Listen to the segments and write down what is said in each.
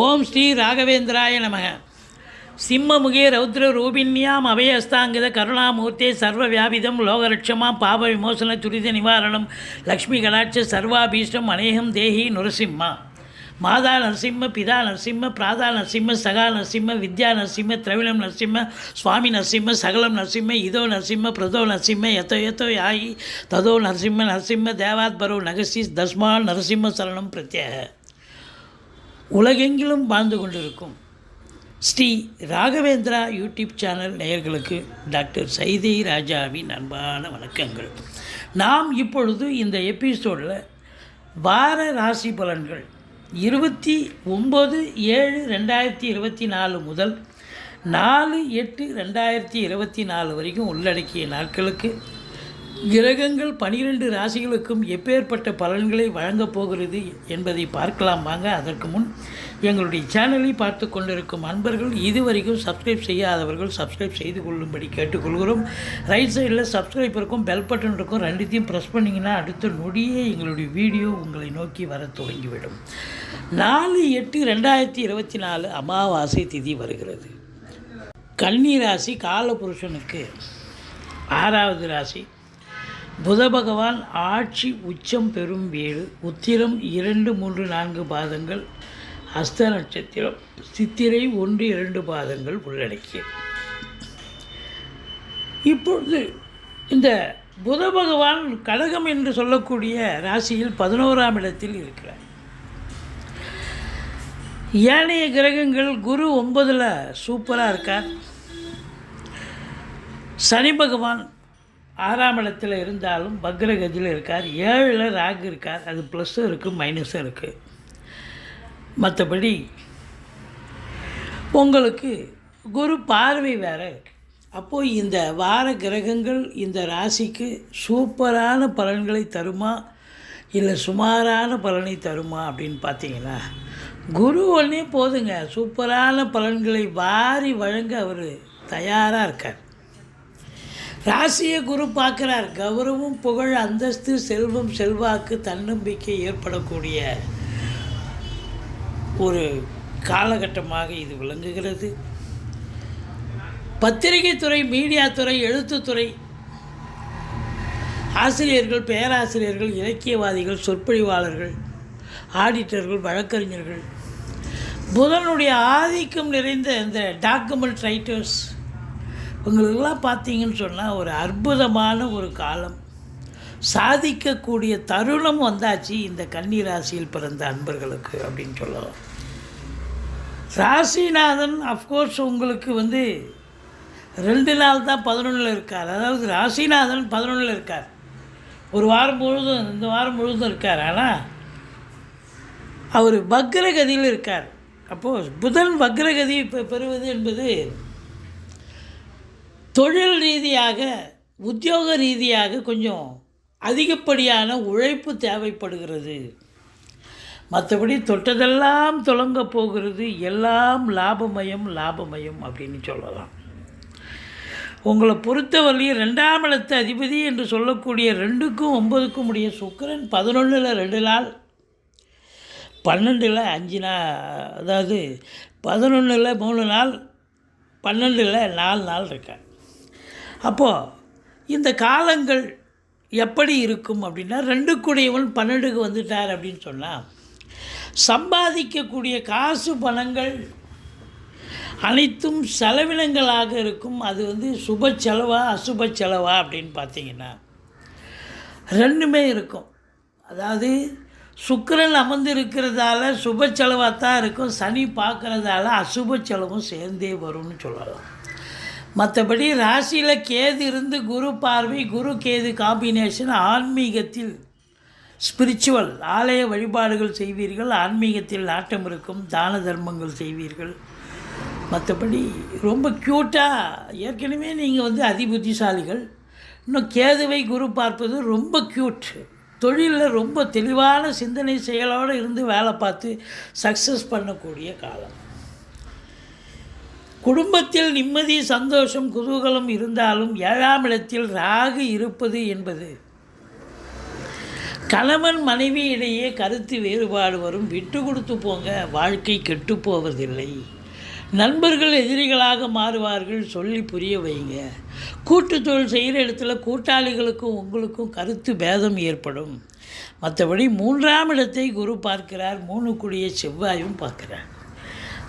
ஓம் ஸ்ரீ ராகவேந்திராய நமக. சிம்மமுகே ரௌத்ர ரூபின்யாம் அபயஸ்தாங்கித கருணாமூர்த்தே சர்வ வியாபிதம் லோகரட்சமாம் பாப விமோசன துரித நிவாரணம் லக்ஷ்மி கலாட்ச சர்வாபீஷ்டம் அநேகம் தேஹி நுரசிம்மா. மாதா நரசிம்ம பிதா நரசிம்ம பிராதா நரசிம்ம சகா நரசிம்ம வித்யா நரசிம்ம திரவிணம் நரசிம்ம சுவாமி நரசிம்ம சகலம் நரசிம்ம இதோ நரசிம்ம பிரதோ நரசிம்ம எத்தோ எத்தோ யாயி ததோ நரசிம்ம நரசிம்ம தேவாத்பரோ நகசி தஸ்மான் நரசிம்ம சரணம் பிரத்யேக. உலகெங்கிலும் வாழ்ந்து கொண்டிருக்கும் ஸ்ரீ ராகவேந்திரா யூடியூப் சேனல் நேயர்களுக்கு டாக்டர் சைதை ராஜாவின் அன்பான வணக்கங்கள். நாம் இப்பொழுது இந்த எபிசோடில் வார ராசி பலன்கள் இருபத்தி ஒம்பது ஏழு ரெண்டாயிரத்தி இருபத்தி நாலு முதல் நாலு எட்டு ரெண்டாயிரத்தி இருபத்தி நாலு வரைக்கும் உள்ளடக்கிய நாட்களுக்கு கிரகங்கள் பனிரெண்டு ராசிகளுக்கும் எப்பேற்பட்ட பலன்களை வழங்கப் போகிறது என்பதை பார்க்கலாம் வாங்க. அதற்கு முன் எங்களுடைய சேனலை பார்த்து கொண்டிருக்கும் அன்பர்கள் இதுவரைக்கும் சப்ஸ்கிரைப் செய்யாதவர்கள் சப்ஸ்கிரைப் செய்து கொள்ளும்படி கேட்டுக்கொள்கிறோம். ரைட் சைடில் சப்ஸ்கிரைப் இருக்கும் பெல் பட்டன் இருக்கும் ரெண்டுத்தையும் ப்ரெஸ் பண்ணிங்கன்னா அடுத்த நொடியே எங்களுடைய வீடியோ உங்களை நோக்கி வர தொடங்கிவிடும். நாலு எட்டு ரெண்டாயிரத்தி இருபத்தி நாலு அமாவாசை திதி வருகிறது. கன்னி ராசி காலபுருஷனுக்கு ஆறாவது ராசி புத பகவான் ஆட்சி உச்சம் பெறும் வீடு உத்திரம் இரண்டு மூன்று நான்கு பாதங்கள் அஸ்த நட்சத்திரம் சித்திரை ஒன்று இரண்டு பாதங்கள் உள்ளடக்கிய இப்பொழுது இந்த புத பகவான் கடகம் என்று சொல்லக்கூடிய ராசியில் பதினோராம் இடத்தில் இருக்கிறார். ஏனைய கிரகங்கள் குரு ஒன்பதில் சூப்பராக இருக்கார். சனி பகவான் ஆறாம் இடத்துல இருந்தாலும் பக்ரகதியில் இருக்கார். ஏழில் ராகு இருக்கார். அது ப்ளஸ்ஸும் இருக்குது மைனஸும் இருக்குது மற்றபடி உங்களுக்கு குரு பார்வை வேறு அப்போது இந்த வார கிரகங்கள் இந்த ராசிக்கு சூப்பரான பலன்களை தருமா? இல்லை சுமாரான பலனை தருமா அப்படின்னு பார்த்தீங்கன்னா குரு ஒன்றே போதுங்க. சூப்பரான பலன்களை வாரி வழங்க அவர் தயாராக இருக்கார். ராசியை குரு பார்க்குறார். கௌரவம் புகழ் அந்தஸ்து செல்வம் செல்வாக்கு தன்னம்பிக்கை ஏற்படக்கூடிய ஒரு காலகட்டமாக இது விளங்குகிறது. பத்திரிகை துறை மீடியா துறை எழுத்துத்துறை ஆசிரியர்கள் பேராசிரியர்கள் இலக்கியவாதிகள் சொற்பொழிவாளர்கள் ஆடிட்டர்கள் வழக்கறிஞர்கள் புதனுடைய ஆதிக்கம் நிறைந்த இந்த டாக்குமெண்ட் ரைட்டர்ஸ் உங்களுக்கெல்லாம் பார்த்தீங்கன்னு சொன்னால் ஒரு அற்புதமான ஒரு காலம். சாதிக்கக்கூடிய தருணம் வந்தாச்சு இந்த கன்னி ராசியில் பிறந்த அன்பர்களுக்கு அப்படின்னு சொல்லலாம். ராசிநாதன் அஃப்கோர்ஸ் உங்களுக்கு வந்து ரெண்டு நாள் தான் பதினொன்றில் இருக்கார். அதாவது ராசிநாதன் பதினொன்றில் இருக்கார். ஒரு வாரம் முழுதும் இந்த வாரம் முழுதும் இருக்கார். ஆனால் அவர் வக்ரகதியில் இருக்கார். அப்போது புதன் வக்ரகதி பெ- பெறுவது என்பது தொழில் ரீதியாக உத்தியோக ரீதியாக கொஞ்சம் அதிகப்படியான உழைப்பு தேவைப்படுகிறது. மற்றபடி தொட்டதெல்லாம் தொடங்க போகிறது. எல்லாம் லாபமயம் லாபமயம் அப்படின்னு சொல்லலாம். உங்களை பொறுத்தவரையும் ரெண்டாம் இடத்து அதிபதி என்று சொல்லக்கூடிய ரெண்டுக்கும் ஒன்பதுக்கும் உடைய சுக்கிரன் பதினொன்றில் ரெண்டு நாள் பன்னெண்டில் அஞ்சு நாள் அதாவது பதினொன்றில் மூணு நாள் பன்னெண்டில் நாலு நாள் இருக்கேன் அப்போது இந்த காலங்கள் எப்படி இருக்கும் அப்படின்னா ரெண்டு கூடியவன் பன்னெண்டுக்கு வந்துட்டார் அப்படின்னு சொன்னால் சம்பாதிக்கக்கூடிய காசு பணங்கள் அனைத்தும் செலவினங்களாக இருக்கும். அது வந்து சுப செலவா அசுப செலவா அப்படின்னு பார்த்தீங்கன்னா ரெண்டுமே இருக்கும். அதாவது சுக்கிரன் அமர்ந்து இருக்கிறதால சுப செலவாக தான் இருக்கும். சனி பார்க்குறதால அசுப செலவும் சேர்ந்தே வரும்னு சொல்லலாம். மற்றபடி ராசியில் கேது இருந்து குரு பார்வை குரு கேது காம்பினேஷன் ஆன்மீகத்தில் ஸ்பிரிச்சுவல் ஆலய வழிபாடுகள் செய்வீர்கள். ஆன்மீகத்தில் நாட்டம் இருக்கும் தான தர்மங்கள் செய்வீர்கள். மற்றபடி ரொம்ப க்யூட்டாக ஏற்கனவே நீங்கள் வந்து அதிபுத்திசாலிகள். இன்னும் கேதுவை குரு பார்ப்பது ரொம்ப க்யூட் தொழிலில் ரொம்ப தெளிவான சிந்தனை செயலோடு இருந்து வேலை பார்த்து சக்ஸஸ் பண்ணக்கூடிய காலம். குடும்பத்தில் நிம்மதி சந்தோஷம் குதூகலம் இருந்தாலும் ஏழாம் இடத்தில் ராகு இருப்பது என்பது. கணவன் மனைவி இடையே கருத்து வேறுபாடு வரும். விட்டு கொடுத்து போங்க வாழ்க்கை கெட்டு போவதில்லை. நண்பர்கள் எதிரிகளாக மாறுவார்கள் சொல்லி புரிய வைங்க. கூட்டு தொழில் செய்கிற இடத்துல கூட்டாளிகளுக்கும் உங்களுக்கும் கருத்து பேதம் ஏற்படும். மற்றபடி மூன்றாம் இடத்தை குரு பார்க்கிறார். மூணு செவ்வாயும் பார்க்கிறார்.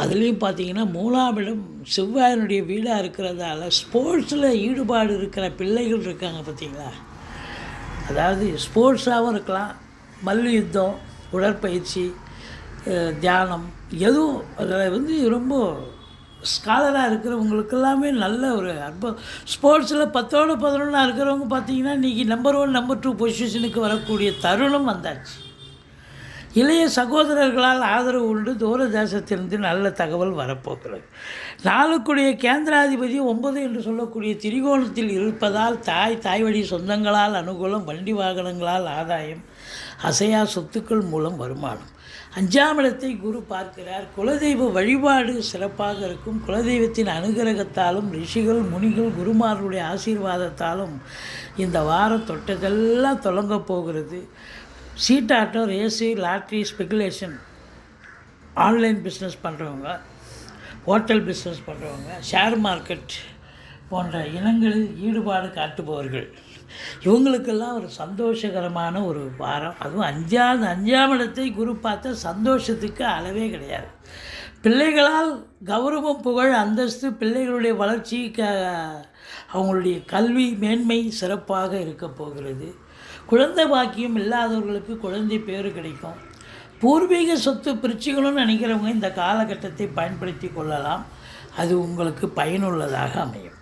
அதுலேயும் பார்த்தீங்கன்னா மூலாமிடம் செவ்வாயினுடைய வீடாக இருக்கிறதால ஸ்போர்ட்ஸில் ஈடுபாடு இருக்கிற பிள்ளைகள் இருக்காங்க பார்த்தீங்களா அதாவது ஸ்போர்ட்ஸாகவும் இருக்கலாம் மல்லு யுத்தம் உடற்பயிற்சி தியானம் எதுவும் அதில் வந்து ரொம்ப ஸ்காலராக இருக்கிறவங்களுக்கு எல்லாமே நல்ல ஒரு அற்புதம் ஸ்போர்ட்ஸில் பத்தோடு பதினொன்றா இருக்கிறவங்க பார்த்தீங்கன்னா இன்றைக்கி நம்பர் ஒன் நம்பர் டூ பொசிஷனுக்கு வரக்கூடிய தருணம் வந்தாச்சு. இளைய சகோதரர்களால் ஆதரவு உண்டு. தூர தேசத்திலிருந்து நல்ல தகவல் வரப்போகிறது. நாளுக்குடைய கேந்திராதிபதி ஒன்பது என்று சொல்லக்கூடிய திரிகோணத்தில் இருப்பதால் தாய் தாய் வழி சொந்தங்களால் அனுகூலம் வண்டி வாகனங்களால் ஆதாயம் அசையா சொத்துக்கள் மூலம் வருமானம். அஞ்சாம் இடத்தை குரு பார்க்கிறார். குலதெய்வ வழிபாடு சிறப்பாக இருக்கும். குலதெய்வத்தின் அனுகிரகத்தாலும் ரிஷிகள் முனிகள் குருமார்களுடைய ஆசீர்வாதத்தாலும் இந்த வாரம் தொட்டதெல்லாம் தொடங்கப் போகிறது. சீட்டாட்டம் race lottery speculation online business பண்ணுறவங்க ஹோட்டல் பிஸ்னஸ் பண்ணுறவங்க ஷேர் மார்க்கெட் போன்ற இனங்களில் ஈடுபாடு காட்டுபவர்கள். இவங்களுக்கெல்லாம் ஒரு சந்தோஷகரமான ஒரு வாரம். அதுவும் அஞ்சாவது அஞ்சாம் இடத்தை குரு பார்த்த சந்தோஷத்துக்கு அளவே கிடையாது. பிள்ளைகளால் கௌரவம் புகழ் அந்தஸ்து பிள்ளைகளுடைய வளர்ச்சி க அவங்களுடைய கல்வி மேன்மை சிறப்பாக இருக்க போகிறது. குழந்தை பாக்கியம் இல்லாதவர்களுக்கு குழந்தை பேர் கிடைக்கும். பூர்வீக சொத்து பிரிச்சுக்கணும்னு நினைக்கிறவங்க இந்த காலகட்டத்தை பயன்படுத்தி கொள்ளலாம். அது உங்களுக்கு பயனுள்ளதாக அமையும்.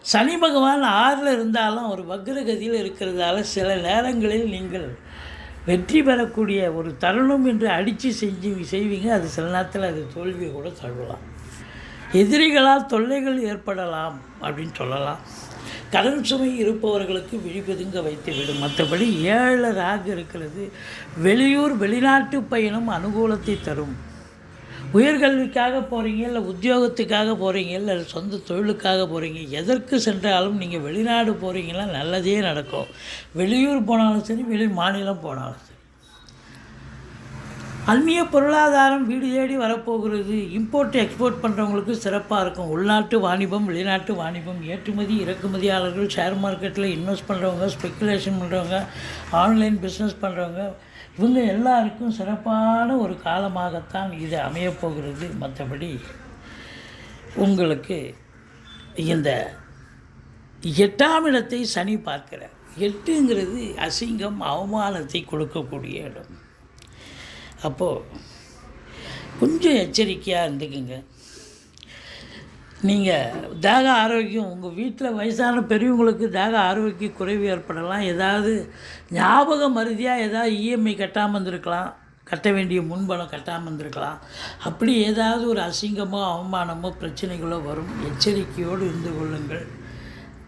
சனி பகவான் ஆறில் இருந்தாலும் ஒரு வக்ரகதியில் இருக்கிறதால சில நேரங்களில் நீங்கள் வெற்றி பெறக்கூடிய ஒரு தருணம் என்று அடித்து செஞ்சு செய்வீங்க. அது சில நேரத்தில் அது தோல்வியை கூட தழுவலாம் எதிரிகளால் தொல்லைகள் ஏற்படலாம் அப்படின்னு சொல்லலாம். கடன் சுமை இருப்பவர்களுக்கு விழிபதுங்க வைத்துவிடும் மற்றபடி ஏழு ராகு இருக்கிறது. வெளியூர் வெளிநாட்டு பயணம் அனுகூலத்தை தரும். உயர்கல்விக்காக போகிறீங்க இல்லை உத்தியோகத்துக்காக போகிறீங்க இல்லை சொந்த தொழிலுக்காக போகிறீங்க எதற்கு சென்றாலும் நீங்கள் வெளிநாடு போகிறீங்கன்னா நல்லதே நடக்கும். வெளியூர் போனாலும் சரி வெளி மாநிலம் போனாலும் சரி. அந்நிய பொருளாதாரம் வீடு தேடி வரப்போகிறது. இம்போர்ட் எக்ஸ்போர்ட் பண்ணுறவங்களுக்கு சிறப்பாக இருக்கும். உள்நாட்டு வாணிபம் வெளிநாட்டு வாணிபம் ஏற்றுமதி இறக்குமதியாளர்கள் ஷேர் மார்க்கெட்டில் இன்வெஸ்ட் பண்ணுறவங்க ஸ்பெக்குலேஷன் பண்ணுறவங்க ஆன்லைன் பிஸ்னஸ் பண்ணுறவங்க இவங்க எல்லாருக்கும் சிறப்பான ஒரு காலமாகத்தான் இது அமையப்போகிறது. மற்றபடி உங்களுக்கு இந்த எட்டாம் இடத்தை சனி பார்க்கிறார். எட்டுங்கிறது அசிங்கம் அவமானத்தை கொடுக்கக்கூடிய இடம். அப்போது கொஞ்சம் எச்சரிக்கையாக இருந்துக்குங்க. நீங்கள் தேக ஆரோக்கியம் உங்கள் வீட்டில் வயசான பெரியவங்களுக்கு தேக ஆரோக்கிய குறைவு ஏற்படலாம். ஏதாவது ஞாபக மருதியாக ஏதாவது இஎம்ஐ கட்டாமல் இருந்திருக்கலாம். கட்ட வேண்டிய முன்பணம் கட்டாமல் இருந்திருக்கலாம். அப்படி ஏதாவது ஒரு அசிங்கமோ அவமானமோ பிரச்சனைகளோ வரும். எச்சரிக்கையோடு இருந்து கொள்ளுங்கள்.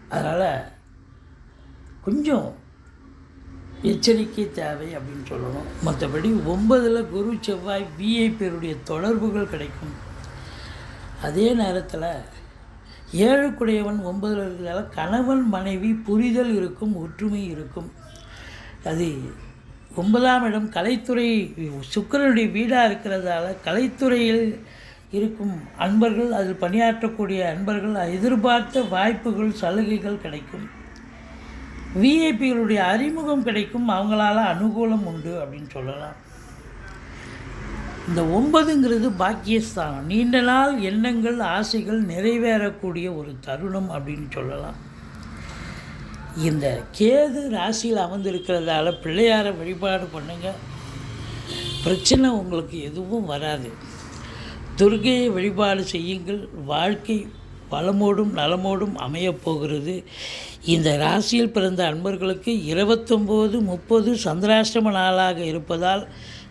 அதனால் கொஞ்சம் எச்சரிக்கை தேவை அப்படின்னு சொல்லணும். மற்றபடி ஒன்பதில் குரு செவ்வாய் விஐபியருடைய தொடர்புகள் கிடைக்கும். அதே நேரத்தில் ஏழுக்குடையவன் ஒன்பதில் இருக்கிறதால கணவன் மனைவி புரிதல் இருக்கும் ஒற்றுமை இருக்கும். அது ஒன்பதாம் இடம் கலைத்துறை சுக்கிரனுடைய வீடாக இருக்கிறதால கலைத்துறையில் இருக்கும் அன்பர்கள் அதில் பணியாற்றக்கூடிய அன்பர்கள் எதிர்பார்த்த வாய்ப்புகள் சலுகைகள் கிடைக்கும். விஐபிகளுடைய அறிமுகம் கிடைக்கும் அவங்களால அனுகூலம் உண்டு அப்படின்னு சொல்லலாம். இந்த ஒன்பதுங்கிறது பாக்கியஸ்தானம். நீண்ட நாள் எண்ணங்கள் ஆசைகள் நிறைவேறக்கூடிய ஒரு தருணம் அப்படின்னு சொல்லலாம். இந்த கேது ராசியில் அமர்ந்திருக்கிறதால பிள்ளையாரை வழிபாடு பண்ணுங்க. பிரச்சனை உங்களுக்கு எதுவும் வராது. துர்கையை வழிபாடு செய்யுங்கள். வாழ்க்கை வளமோடும் நலமோடும் அமையப் போகிறது. இந்த ராசியில் பிறந்த அன்பர்களுக்கு இருபத்தொம்போது முப்பது சந்திராஷ்டம நாளாக இருப்பதால்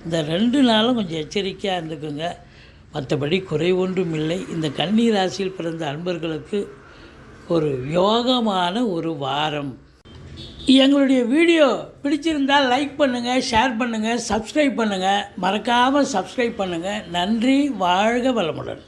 இந்த ரெண்டு நாளும் கொஞ்சம் எச்சரிக்கையாக இருந்துக்குங்க. மற்றபடி குறை ஒன்றும் இல்லை இந்த கன்னி ராசியில் பிறந்த அன்பர்களுக்கு ஒரு யோகமான ஒரு வாரம். எங்களுடைய வீடியோ பிடிச்சிருந்தால் லைக் பண்ணுங்கள் ஷேர் பண்ணுங்கள் சப்ஸ்கிரைப் பண்ணுங்கள் மறக்காமல் சப்ஸ்கிரைப் பண்ணுங்கள் நன்றி வாழ்க வளமுடன்.